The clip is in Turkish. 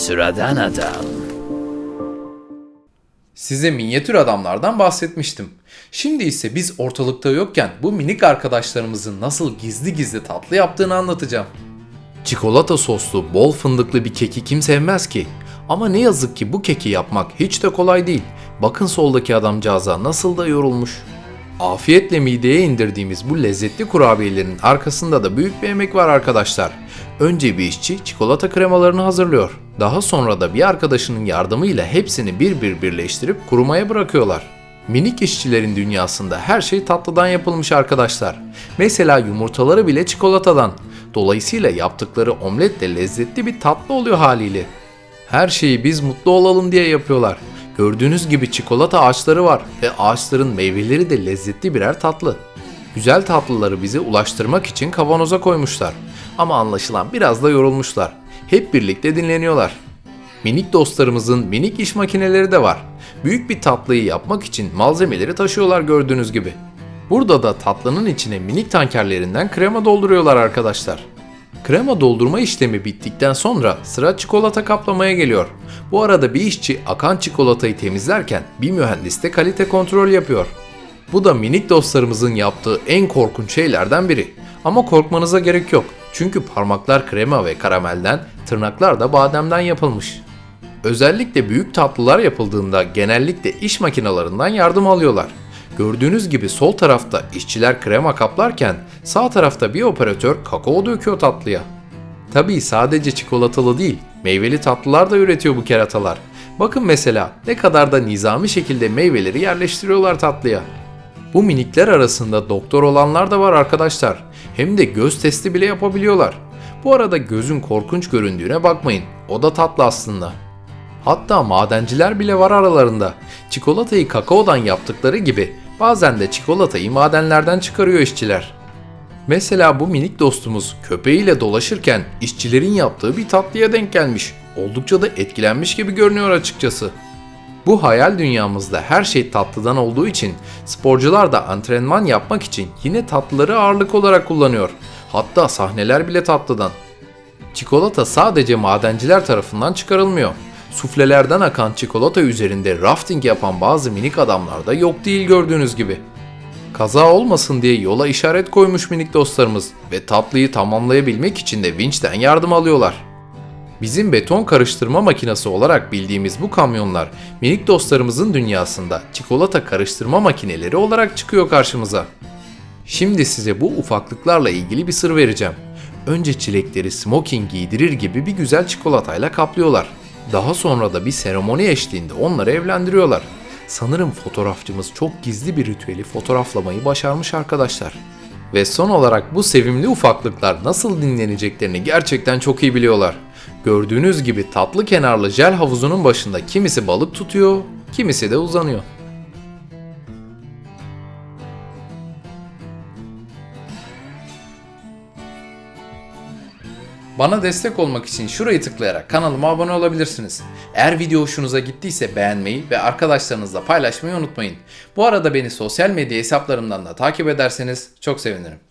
Sıradan adam. Size minyatür adamlardan bahsetmiştim. Şimdi ise biz ortalıkta yokken bu minik arkadaşlarımızın nasıl gizli gizli tatlı yaptığını anlatacağım. Çikolata soslu, bol fındıklı bir keki kim sevmez ki? Ama ne yazık ki bu keki yapmak hiç de kolay değil. Bakın soldaki adamcağıza nasıl da yorulmuş. Afiyetle mideye indirdiğimiz bu lezzetli kurabiyelerin arkasında da büyük bir emek var arkadaşlar. Önce bir işçi çikolata kremalarını hazırlıyor. Daha sonra da bir arkadaşının yardımıyla hepsini bir bir birleştirip kurumaya bırakıyorlar. Minik işçilerin dünyasında her şey tatlıdan yapılmış arkadaşlar. Mesela yumurtaları bile çikolatadan. Dolayısıyla yaptıkları omlet de lezzetli bir tatlı oluyor haliyle. Her şeyi biz mutlu olalım diye yapıyorlar. Gördüğünüz gibi çikolata ağaçları var ve ağaçların meyveleri de lezzetli birer tatlı. Güzel tatlıları bize ulaştırmak için kavanoza koymuşlar. Ama anlaşılan biraz da yorulmuşlar. Hep birlikte dinleniyorlar. Minik dostlarımızın minik iş makineleri de var. Büyük bir tatlıyı yapmak için malzemeleri taşıyorlar gördüğünüz gibi. Burada da tatlının içine minik tankerlerinden krema dolduruyorlar arkadaşlar. Krema doldurma işlemi bittikten sonra sıra çikolata kaplamaya geliyor. Bu arada bir işçi akan çikolatayı temizlerken bir mühendis de kalite kontrol yapıyor. Bu da minik dostlarımızın yaptığı en korkunç şeylerden biri. Ama korkmanıza gerek yok. Çünkü parmaklar krema ve karamelden, tırnaklar da bademden yapılmış. Özellikle büyük tatlılar yapıldığında genellikle iş makinalarından yardım alıyorlar. Gördüğünüz gibi sol tarafta işçiler krema kaplarken sağ tarafta bir operatör kakao döküyor tatlıya. Tabii sadece çikolatalı değil, meyveli tatlılar da üretiyor bu keratalar. Bakın mesela ne kadar da nizami şekilde meyveleri yerleştiriyorlar tatlıya. Bu minikler arasında doktor olanlar da var arkadaşlar. Hem de göz testi bile yapabiliyorlar. Bu arada gözün korkunç göründüğüne bakmayın. O da tatlı aslında. Hatta madenciler bile var aralarında. Çikolatayı kakaodan yaptıkları gibi bazen de çikolatayı madenlerden çıkarıyor işçiler. Mesela bu minik dostumuz köpeğiyle dolaşırken işçilerin yaptığı bir tatlıya denk gelmiş. Oldukça da etkilenmiş gibi görünüyor açıkçası. Bu hayal dünyamızda her şey tatlıdan olduğu için sporcular da antrenman yapmak için yine tatlıları ağırlık olarak kullanıyor. Hatta sahneler bile tatlıdan. Çikolata sadece madenciler tarafından çıkarılmıyor. Suflelerden akan çikolata üzerinde rafting yapan bazı minik adamlar da yok değil gördüğünüz gibi. Kaza olmasın diye yola işaret koymuş minik dostlarımız ve tatlıyı tamamlayabilmek için de vinçten yardım alıyorlar. Bizim beton karıştırma makinesi olarak bildiğimiz bu kamyonlar minik dostlarımızın dünyasında çikolata karıştırma makineleri olarak çıkıyor karşımıza. Şimdi size bu ufaklıklarla ilgili bir sır vereceğim. Önce çilekleri smoking giydirir gibi bir güzel çikolatayla kaplıyorlar. Daha sonra da bir seremoni eşliğinde onları evlendiriyorlar. Sanırım fotoğrafçımız çok gizli bir ritüeli fotoğraflamayı başarmış arkadaşlar. Ve son olarak bu sevimli ufaklıklar nasıl dinleneceklerini gerçekten çok iyi biliyorlar. Gördüğünüz gibi tatlı kenarlı jel havuzunun başında kimisi balık tutuyor, kimisi de uzanıyor. Bana destek olmak için şurayı tıklayarak kanalıma abone olabilirsiniz. Eğer video hoşunuza gittiyse beğenmeyi ve arkadaşlarınızla paylaşmayı unutmayın. Bu arada beni sosyal medya hesaplarımdan da takip ederseniz çok sevinirim.